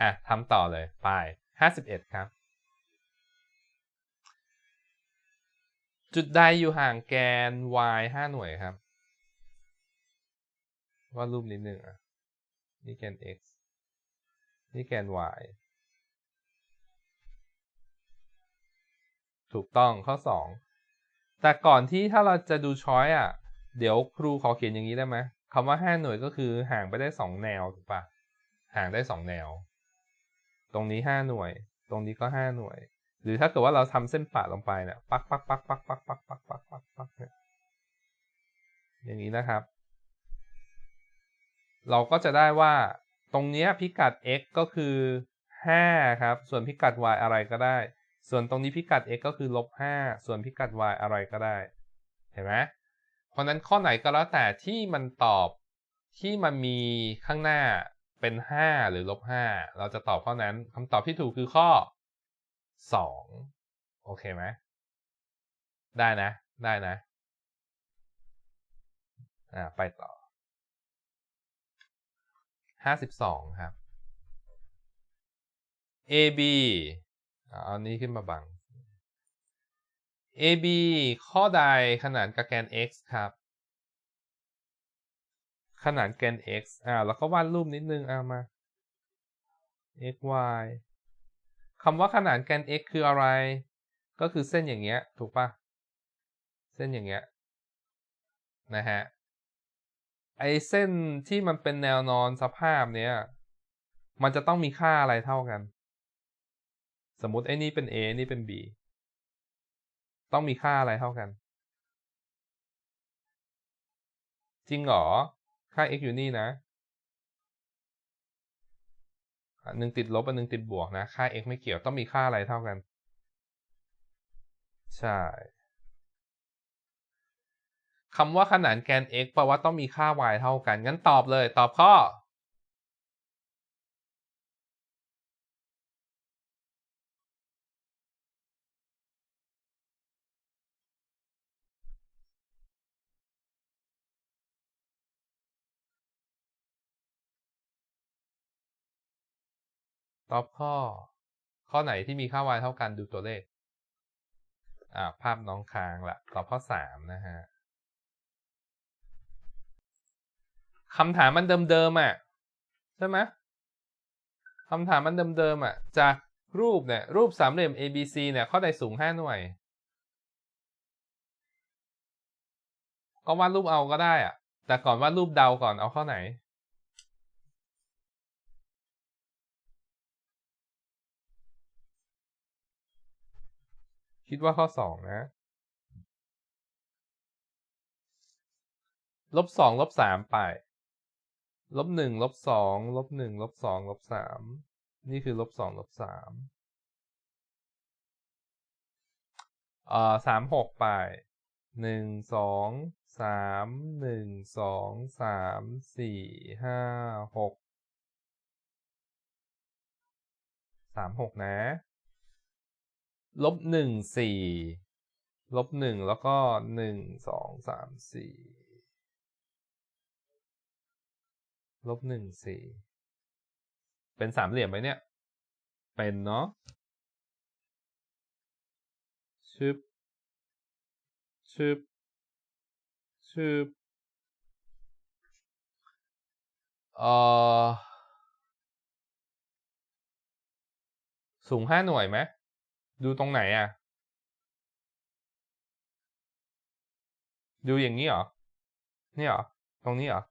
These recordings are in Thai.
อะทำต่อเลยไปห้าสิบเอ็ดครับ จุดใดอยู่ห่างแกน y ห้าหน่วยครับวาดรูปนิดหนึ่งอะ นี่แกน x นี่แกน y ถูกต้องข้อ 2 แต่ก่อนที่ถ้าเราจะดูช้อยอะ เดี๋ยวครูขอเขียนอย่างนี้ได้ไหมคำว่า 5 หน่วยก็คือห่างไปได้ 2 แนว ถูกปะห่างได้ 2 แนว ตรงนี้5หน่วย ตรงนี้ก็5หน่วย หรือถ้าเกิดว่าเราทำเส้นปะลงไปเนี่ยปักปักปักปักปักปักปักปักปักปักเนี่ยอย่างนี้นะครับ เราก็จะได้ว่าตรงนี้พิกัด x ก็คือ5ครับ ส่วนพิกัด y อะไรก็ได้ ส่วนตรงนี้พิกัด x ก็คือลบ5ส่วนพิกัด y อะไรก็ได้ เห็นไหมเพราะนั้นข้อไหนก็แล้วแต่ที่มันตอบที่มันมีข้างหน้า เป็น 5 หรือลบ5เราจะตอบข้อนั้นคำตอบที่ถูกคือข้อ 2 โอเคไหมได้นะ ได้นะ อ่า ไปต่อ 52 ครับ AB เอานี้ขึ้นมาบัง AB ข้อใดขนานกับแกน x ครับ ขนานแกน x อ่าแล้วก็วาดรูปนิดนึงเอามา x y คำว่าขนานแกน x คืออะไร ก็คือเส้นอย่างเงี้ย ถูกปะเส้นอย่างเงี้ย นะฮะ ไอเส้นที่มันเป็นแนวนอนสภาพเนี้ย มันจะต้องมีค่าอะไรเท่ากัน สมมติไอ้นี่เป็น a นี่เป็น b ต้องมีค่าอะไรเท่ากัน จริงเหรอ ค่า x อยู่นี่นะหนึ่งติดลบอันหนึ่งติดบวกนะ ค่า x ไม่เกี่ยวต้องมีค่าอะไรเท่ากัน ใช่คำว่าขนานแกน x แปลว่าต้องมีค่า y เท่ากัน งั้นตอบเลย ตอบข้อ ตอบข้อ ข้อไหนที่มีค่า y เท่ากันดูตัวเลข อ่า ภาพน้องค้างละตอบข้อสามนะฮะคำถามมันเดิมๆอะใช่ไหมคำถามมันเดิมๆอะ จากรูปเนี่ยรูปสามเหลี่ยม ABC เนี่ยข้อใดสูง5หน่วย ก็วาดรูปเอาก็ได้อะ แต่ก่อนวาดรูปเดาก่อนเอาข้อไหน คิดว่าข้อสองนะ ลบสองลบสามไป ลบหนึ่งลบสองลบหนึ่งลบสองลบสามนี่คือลบสองลบสามเอ่อสามหกไปหนึ่งสองสามหนึ่งสองสามสี่ห้าหกสามหกนะ ลบหนึ่งสี่ลบหนึ่งแล้วก็หนึ่งสองสามสี่ลบหนึ่งสี่เป็นสามเหลี่ยมไหมเนี่ย เป็นเนาะชึบชึบชึบเอ่อสูงห้าหน่วยไหม ดูตรงไหนอะ ดูอย่างนี้เหรอ นี่เหรอ ตรงนี้เหรอ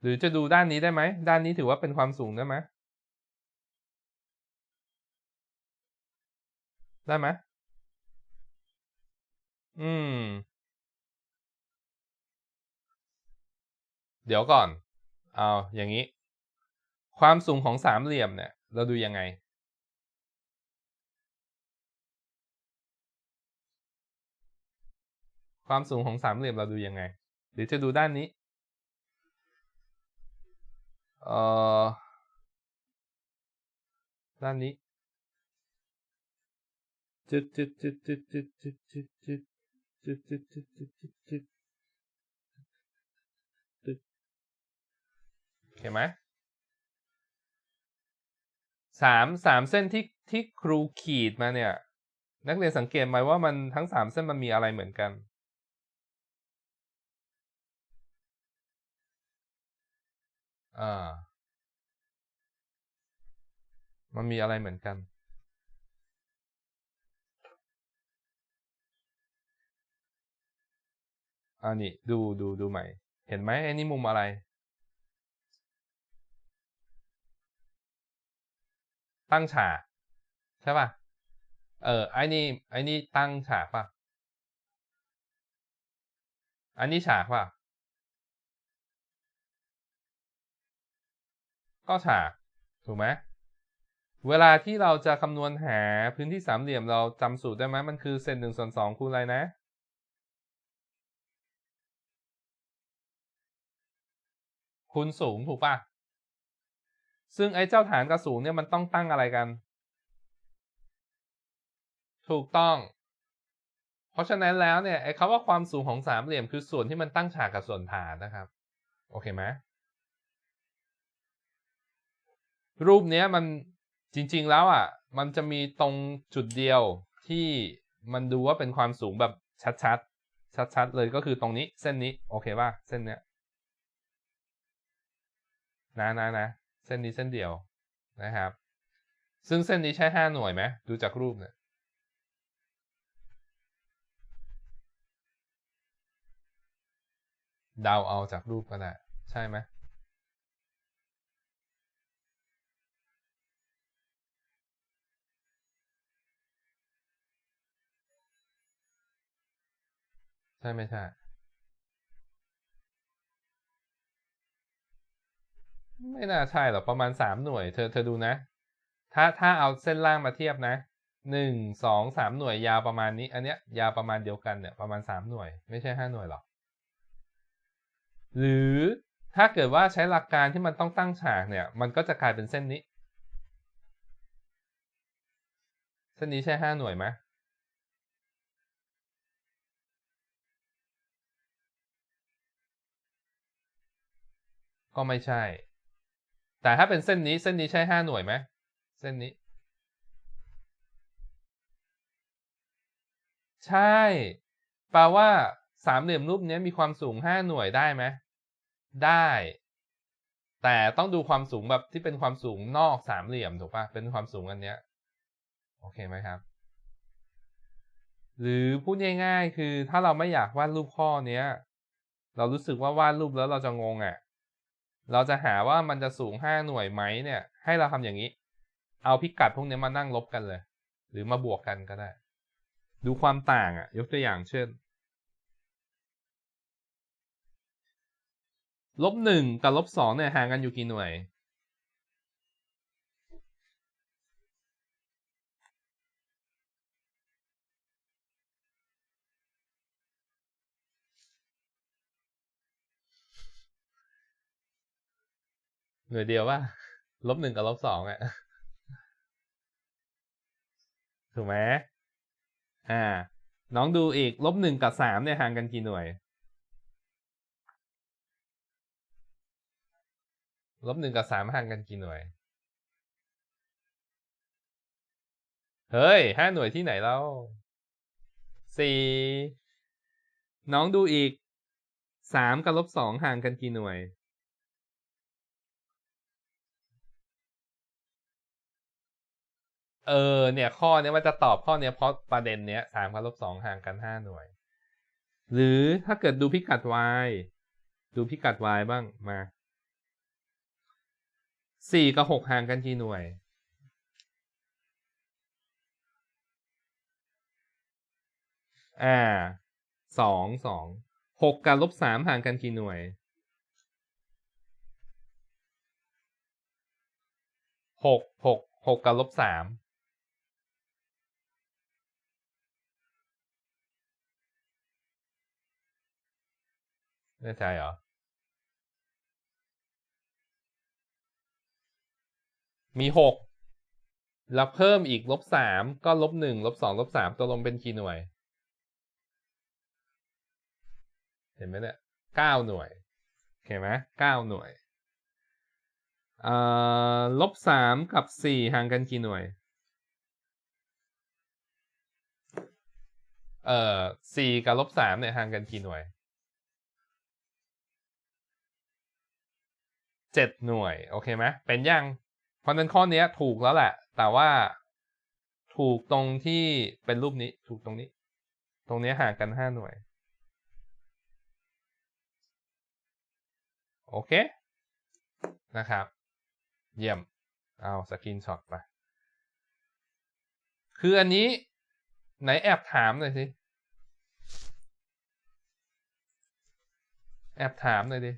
หรือจะดูด้านนี้ได้ไหม ด้านนี้ถือว่าเป็นความสูงได้ไหม ได้ไหม อืม เดี๋ยวก่อน เอาอย่างนี้ ความสูงของสามเหลี่ยมเนี่ย เราดูยังไง ความสูงของสามเหลี่ยมเราดูยังไง หรือจะดูด้านนี้ เอ่อ ด้านนี้จึ๊ดจึ๊ดจึ๊ดจึ๊ดจึ๊ดจึ๊ดจึ๊ดจึ๊ดจึ๊ดจึ๊ดจึ๊ดจึ๊ดจึ๊ดจึ๊ดเห็นไหม สามสามเส้นที่ที่ครูขีดมาเนี่ย นักเรียนสังเกตไหมว่ามันทั้งสามเส้นมันมีอะไรเหมือนกันอ่ามันมีอะไรเหมือนกัน อันนี้ดูดูดูใหม่ เห็นไหมไอ้นี่มุมอะไร ตั้งฉากใช่ป่ะ เออไอ้นี่ไอ้นี่ตั้งฉากป่ะ อันนี้ฉากป่ะ ก็ฉาก ถูกไหมเวลาที่เราจะคำนวณหาพื้นที่สามเหลี่ยมเราจำสูตรได้ไหมมันคือเซนหนึ่งส่วนสองคูณอะไรนะคูณสูงถูกป่ะ ซึ่งไอ้เจ้าฐานกับสูงเนี่ยมันต้องตั้งอะไรกัน ถูกต้อง เพราะฉะนั้นแล้วเนี่ยไอ้คำว่าความสูงของสามเหลี่ยมคือส่วนที่มันตั้งฉากกับส่วนฐานนะครับ โอเคไหมรูปเนี้ยมันจริง ๆแล้วอะ มันจะมีตรงจุดเดียวที่มันดูว่าเป็นความสูงแบบชัดๆ ชัดๆ เลยก็คือตรงนี้เส้นนี้ โอเคป่ะเส้นเนี้ยนะนะนะ เส้นนี้เส้นเดียวนะครับ ซึ่งเส้นนี้ใช้ห้าหน่วยไหมดูจากรูปเนี่ยเดาเอาจากรูปก็ได้ใช่ไหมใช่ไม่ใช่ ไม่น่าใช่หรอกประมาณสามหน่วยเธอเธอดูนะ ถ้าถ้าเอาเส้นล่างมาเทียบนะหนึ่งสองสามหน่วยยาวประมาณนี้ อันเนี้ยยาวประมาณเดียวกันเนี่ยประมาณสามหน่วย ไม่ใช่ห้าหน่วยหรอกหรือถ้าเกิดว่าใช้หลักการที่มันต้องตั้งฉากเนี่ย มันก็จะกลายเป็นเส้นนี้ เส้นนี้ใช่ห้าหน่วยไหมก็ไม่ใช่ แต่ถ้าเป็นเส้นนี้เส้นนี้ใช่ห้าหน่วยไหมเส้นนี้ ใช่แปลว่าสามเหลี่ยมรูปนี้มีความสูงห้าหน่วยได้ไหมได้ แต่ต้องดูความสูงแบบที่เป็นความสูงนอกสามเหลี่ยมถูกปะเป็นความสูงอันเนี้ยโอเคไหมครับ หรือพูดง่ายๆ คือถ้าเราไม่อยากวาดรูปข้อเนี้ย เรารู้สึกว่าวาดรูปแล้วเราจะงงอะ่ะ เราจะหาว่ามันจะสูงห้าหน่วยไหมเนี่ย ให้เราทำอย่างนี้ เอาพิกัดพวกนี้มานั่งลบกันเลย หรือมาบวกกันก็ได้ ดูความต่างอะ่ะ ยกตัวอย่างเช่นลบหนึ่งกับลบสองเนี่ยห่างกันอยู่กี่หน่วย หน่วยเดียวว่าลบหนึ่งกับลบสองอะถูกไหมอ่า น้องดูอีกลบหนึ่งกับสามเนี่ยห่างกันกี่หน่วยลบหนึ่งกับสามห่างกันกี่หน่วย เฮ้ยห้าหน่วยที่ไหนแล้วสี่น้องดูอีกสามกับลบสองห่างกันกี่หน่วย เออเนี่ยข้อเนี้ยมันจะตอบข้อเนี้ยเพราะประเด็นเนี้ยสามกับลบสองห่างกันห้าหน่วย หรือถ้าเกิดดูพิกัด y ดูพิกัด y บ้างมาสี่กับหกห่างกันกี่หน่วยอ่าสองสองหกกับลบสามห่างกันกี่หน่วยหกหกหกกับลบสาม น่ใจเหรอ มีหกแล้วเพิ่มอีกลบสามก็ลบหนึ่งลบสองลบสามตัวลมเป็นกี่หน่วย เห็นไหมเนี่ยเก้าหน่วยโอเคไหมเก้าหน่วยลบสามกับสี่ห่างกันกี่หน่วย เอ่อสี่กับลบสามเนี่ยห่างกันกี่หน่วย เจ็ดหน่วย โอเคไหมเป็นยัง เพราะนั้นข้อนี้ถูกแล้วแหละ แต่ว่าถูกตรงที่เป็นรูปนี้ถูกตรงนี้ ตรงนี้ห่างกันห้าหน่วย โอเค นะครับ เยี่ยม เอาสกรีนช็อตไป คืออันนี้ ไหนแอบถามหน่อยสิ แอบถามหน่อยดิ